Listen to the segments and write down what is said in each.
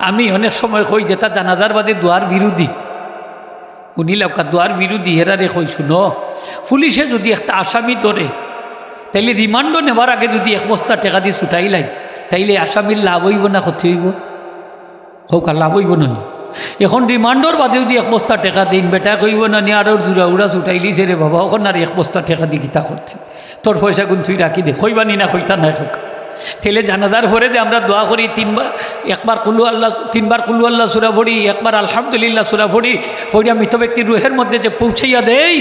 আমি অনেক সময় কই যে তা জানাজার বাদে দোয়ার বিরোধী। উনি লোকা দোয়ার বিরোধী হেরারে কই শুনো পুলিশে যদি একটা আসামি ধরে, তাইলে রিমান্ডও নেবার আগে যদি এক বস্তা টেকা দিয়ে ছুটাই লাই, তাইলে আসামির লাভ হইব না ক্ষতি হইব? হোক আর লাভ হইব না, নি। এখন রিমান্ডর বাদে যদি এক বস্তা টেকা দিন, বেটা, কইব না, নি আরও জুড়া উড়া ছুটাইলি রে বাবা ওখান আর এক বস্তা টেকা দি গীতা করতে তোর পয়সা গুণ তুই রাখি দে কইবানি না কইতা নাই হোক তেলে জানাজার ভরে দে আমরা দোয়া করি, তিনবার, একবার কুলু আল্লাহ, তিনবার কুলু আল্লাহ সুরা ভরি একবার আলহামদুলিল্লাহ সুরা ভরি ভরিয়া মৃত ব্যক্তির রুহের মধ্যে যে পৌঁছাইয়া দেই,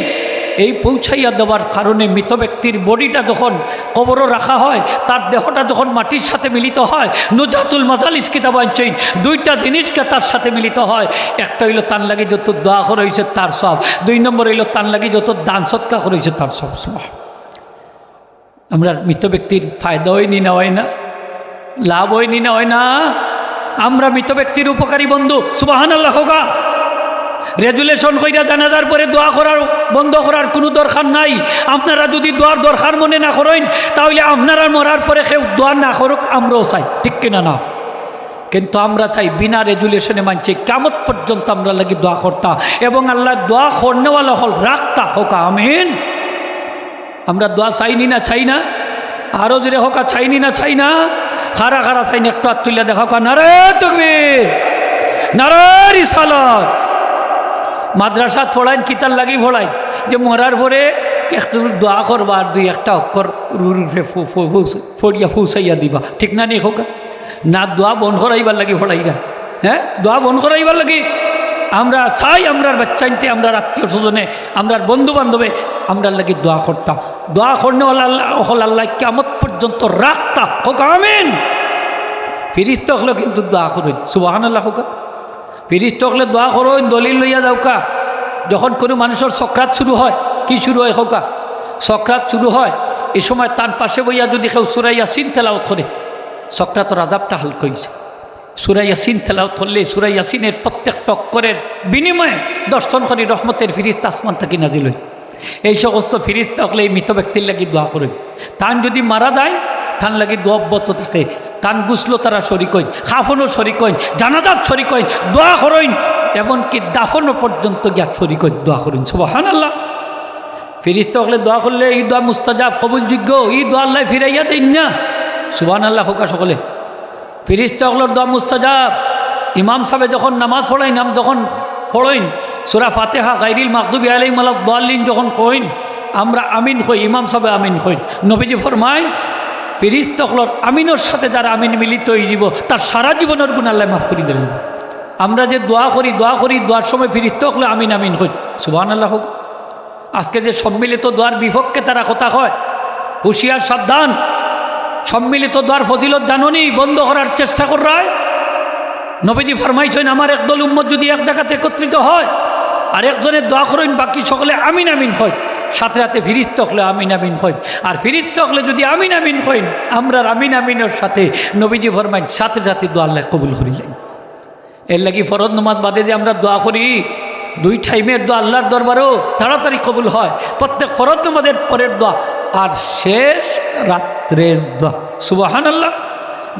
এই পৌঁছাইয়া দেওয়ার কারণে মৃত ব্যক্তির বডিটা যখন কবরও রাখা হয়, তার দেহটা যখন মাটির সাথে মিলিত হয় নুজাতুল মাজালিস কিতাবাঞ্চইন দুইটা জিনিসকে তার সাথে মিলিত হয়। একটা হইল তান লাগি যত দোয়া করেছে তার সব। দুই নম্বর হইল তান লাগি যত দান সৎকা করেছে তার সব। সব আমরা মৃত ব্যক্তির ফায়দা হয়নি না, হয় না? লাভ হয়নি না, হয় না? আমরা মৃত ব্যক্তির উপকারী বন্ধু সুবাহান আল্লাহ হোগা। রেজুলেশন কইরা জানাজার পরে দোয়া করার, বন্ধ করার কোনো দরকার নাই। আপনারা যদি দোয়ার দরকার মনে না করেন, তাহলে আপনারা মরার পরে কেউ দোয়া না করুক, আমরাও চাই। ঠিক কিনা না কিন্তু আমরা চাই বিনা রেজুলেশনে মানছি কামত পর্যন্ত আমরা লাগি দোয়া করতা। এবং আল্লাহ দোয়া করনেওয়ালা হল রাখতা হোক আমিন। আমরা দোয়া চাইনি না, চাই না। আরও যদি হকা চাইনি না, চাই না। খারা খারা চাইনি, একটু হাত তুলে দেখা নারে তকবীর, নারে রিসালত। মাদ্রাসাত ফোড়াইন কিতার লাগি ফোড়াই যে মরার পরে একটু দোয়া করবা, আর দুই একটা অক্ষর রুফে ফড়িয়া ফুসাইয়া দিবা। ঠিক না নেই হোক না, দোয়া বন করাইবার লাগি ফোড়াই না। হ্যাঁ? দোয়া বন করাইবার লাগি? আমরা চাই আমরার বাচ্চাইনতে, আমরার আত্মীয় স্বজনে, আমরার বন্ধু বান্ধবে আমরার লাগি দোয়া করতাম দোয়া আল্লাহ, হল আল্লাহ কেমত পর্যন্ত রাখতাম হোক, আমিন। ফিরিস্ত হলো কিন্তু দোয়া করুন। সুবাহান আল্লাহ হোক। ফিরিস্ত হলে দোয়া করুন, দলিল লইয়া যাওকা যখন কোনো মানুষের সক্রাত শুরু হয়, কি শুরু হয় হোকা সক্রাত শুরু হয়, এ সময় তার পাশে বইয়া যদি কেউ সুরাইয়া সিন তেলাওত করে, সক্রাতর আদাবটা হালকা হয়েছে সুরাইয়া সিন তেলাওত করলে সুরাইয়া সিনের প্রত্যেক টক্করের বিনিময়ে দর্শন করি রহমতের ফিরিস্ত আসমান থাকি নাজিল হয়। এই সমস্ত ফিরিস্ত হলে এই মৃত ব্যক্তির লাগি দোয়া করবে। তান যদি মারা যায়, তান লাগি দোয়া অব্যত থাকে। তান গুসলো তারা শরিক হইন, খাফনও শরিক হইন, জানাজাত শরিক হইন, দোয়া করইন এমনকি দাফনও পর্যন্ত গিয়া শরিক হইন, দোয়া করইন সুবাহান আল্লাহ ফিরিস্ত হলে দোয়া করলে এই দোয়া মুস্তাজাব, কবুলযোগ্য, এই দোয়া আল্লাহ ফিরাইয়া দিন না। সুবাহান আল্লাহ হোকা সকলে। ফিরিস্ত হলোর দোয়া মুস্তাজাব, ইমাম সাহেব যখন নামাজ পড়াই নাম যখন পড়ইন সুরা ফাতেহা, গাইরিল মাকদুবি আলাই মালাক দোয়াল্লিন যখন কইন, আমরা আমিন কই ইমাম সাহেব আমিন কইন নবীজি ফরমাই ফিরিস্ত হলোর আমিনের সাথে যারা আমিন মিলিত হয়ে যাব তার সারা জীবনের গুণ আল্লাহ মাফ করে দিলেন। আমরা যে দোয়া করি দোয়া করি, দোয়ার সময় ফিরিস্ত হলে আমিন আমিন কই সুবাহান আল্লাহ হোক। আজকে যে সম্মিলিত দোয়ার বিপক্ষে তারা কথা হয় হুশিয়ার, সাবধান। সম্মিলিত দোয়ার ফজিলত জাননি বন্ধ করার চেষ্টা কর রায়। নবীজি ফরমাইছেন, আমার একদল উম্মত যদি এক জায়গাতে একত্রিত হয় আর একজনের দোয়া করেন, বাকি সকলে আমিন আমিন হয়। সাথে সাথে ফিরিস্ত হলে আমিন আমিন হয়। আর ফিরিস্ত হলে যদি আমিন আমিন হইন আমরা আমিন আমিনের সাথে নবীজি ফরমাইন, সাথে সাথে দোয়া কবুল করিলেন এর লাগি ফরজ নমাজ বাদে যে আমরা দোয়া করি, দুই টাইমের দোয়া আল্লাহর দরবারও তাড়াতাড়ি কবুল হয়। প্রত্যেক ফরজ নমাজের পরের দোয়া আর শেষ রাত্রের দোয়া। সুবাহান আল্লাহ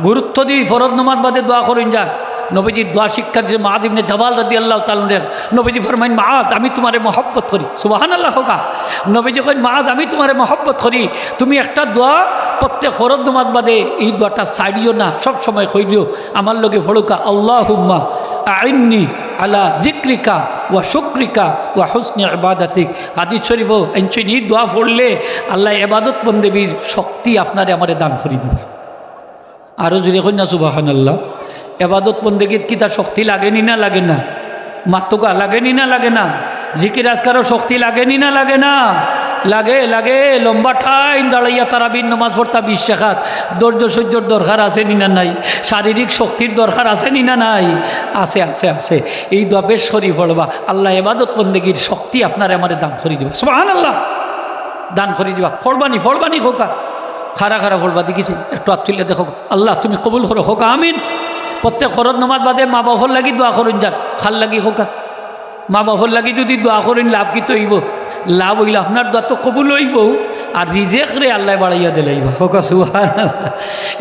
গুরুত্ব দিই ফরজ নমাজ বাদে দোয়া করেন যান। নবীজি দোয়া শিক্ষা দিয়েছে মাহাদিবনে জবাল রাদি আল্লাহ তালের নবীজি ফরমাইন, মাহাদ, আমি তোমারে মহব্বত করি। সুবাহান আল্লাহ হোকা। নবীজি কইন, মাহাদ, আমি তোমারে মহব্বত করি। তুমি একটা দোয়া প্রত্যেক ফরদ নমাজ বাদে এই দোয়াটা সাইডিও না, সব সময় কইলিও আমার লগে ফড়ুকা আল্লাহ হুম্মা আইননি আলা জিক্রিকা ওয়া শুক্রিকা ওয়া হুসনি আবাদাতিক হাদিস শরীফ এনচিন দোয়া পড়লে আল্লাহ এবাদত বন্দেবীর শক্তি আপনারে আমারে দান করে দিবা। আরও যদি কন্যা সুবাহান আল্লাহ এবাদত বন্দেগীত কি তার শক্তি লাগেনি না লাগে না? মাত্তকা লাগেনি না লাগে না? জিকির আজকারও শক্তি লাগেনি না লাগে না? লাগে লাগে, লম্বা ঠাইন দাঁড়াইয়া তারাবিন নমাজ পড়তা বিশ শেখাত। ধৈর্য সহ্যর দরকার আছে নি না নাই? শারীরিক শক্তির দরকার আছে নি না নাই? আছে আছে আছে। এই দবেশ শরীফ পড়বা। আল্লাহ এবাদত বন্দেগীর শক্তি আপনার আমার দান করে দিবা। সোহান আল্লাহ দান করে দিবা। ফলবানি ফলবানি হোকা খারা খারা ফলবা দেখিছি? একটু আত্মীয় দেখো। আল্লাহ তুমি কবুল করো। হোকা আমিন। প্রত্যেক খরচ নমাজ বাদে মা বাবার লাগি দোয়া করুন যান খাল লাগি হোকা মা বাবার লাগি যদি দোয়া করেন লাভ কি তো হইব লাভ হইলে আপনার দোয়া তো কবুল হইব। আর রিজেক রে আল্লাহ বাড়াইয়া দিলাইব হোকা সুহান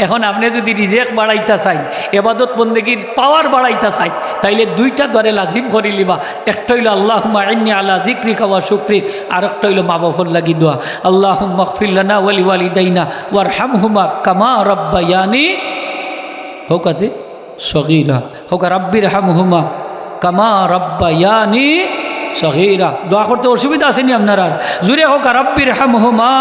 এখন আপনি যদি রিজেক বাড়াইতা চাই, এবাদত বন্দেগীর পাওয়ার বাড়াইতা চাই, তাইলে দুইটা দরে লাজিম করি লিবা। একটা হইল আল্লাহ আইনি আল্লাহ দিক্রি কাওয়া শুক্রিক আর একটা হইল মা বাবর লাগি দোয়া আল্লাহ মকফিল্লানা ওয়ালি ওয়ালি দাইনা ওয়ার হাম হুমা কামা রব্বায়ানি হোকাতে সগিরা। হোকা রব্বির হাম হুমা কামা রব্বায়ানি সহিরা দোয়া করতে অসুবিধা আসেনি আপনার আর? জুড়ে হোক রব্বির হাম হুমা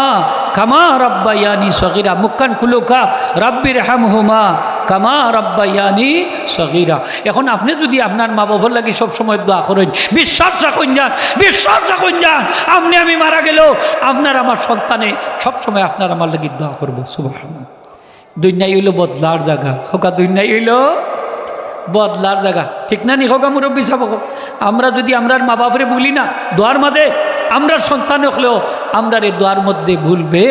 কামা রব্বায়ানি সহিরা মুক্কান খুলুকা রব্বির হাম হুমা কামা রব্বায়ানি সহিরা এখন আপনি যদি আপনার মা বাবার লাগি সবসময় দোয়া করেন, বিশ্বাস রাখুন যান, বিশ্বাস রাখুন যান, আপনি আমি মারা গেলেও আপনার আমার সন্তানে সবসময় আপনার আমার লাগি দোয়া করব। সুবাহ দুনিয়াই হইল বদলার জায়গা হোকা দুনিয়াই হইল বদলার জায়গা ঠিক না নি? হোকা মুরব্বী হোক। আমরা যদি আমরার মা বাপরে বলি না, দোয়ার মাঝে আমরা সন্তান হলেও আমরা এই দোয়ার মধ্যে ভুলবে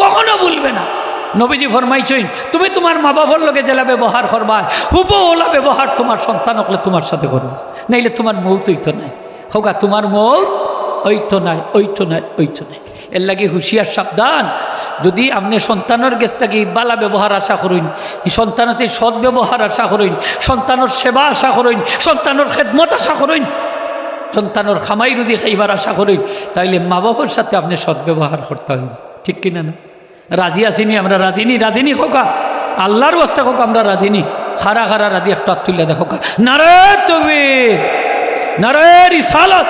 কখনো ভুলবে না। নবীজি ফরমাইছইন তুমি তোমার মা বাবার লোকে জেলা ব্যবহার করবা, হুব ওলা ব্যবহার তোমার সন্তান হলে তোমার সাথে করব। নাইলে তোমার মৌত হইতো নাই। হোকা তোমার মৌত ঐতো নাই ঐতো নাই ঐতো নাই। এর লাগে হুঁশিয়ার সাবধান। যদি আপনি সন্তানের গেছ থাকি বালা ব্যবহার আশা করুন সন্তানতে সৎ ব্যবহার আশা করুন, সন্তানের সেবা আশা করুন, সন্তানের খেদমত আশা করুন, সন্তানের খামাই যদি খাইবার আশা করুন, তাইলে মা বাবার সাথে আপনি সৎ ব্যবহার করতে হইব। ঠিক কিনা না রাজি আসিনি আমরা রাধিনি রাধিনি খোকা। আল্লাহর বস্তা হোক আমরা রাধিনি খারা খারা রাধি একটা তুলে দেখো নারে তুমি, নারে রিসালত।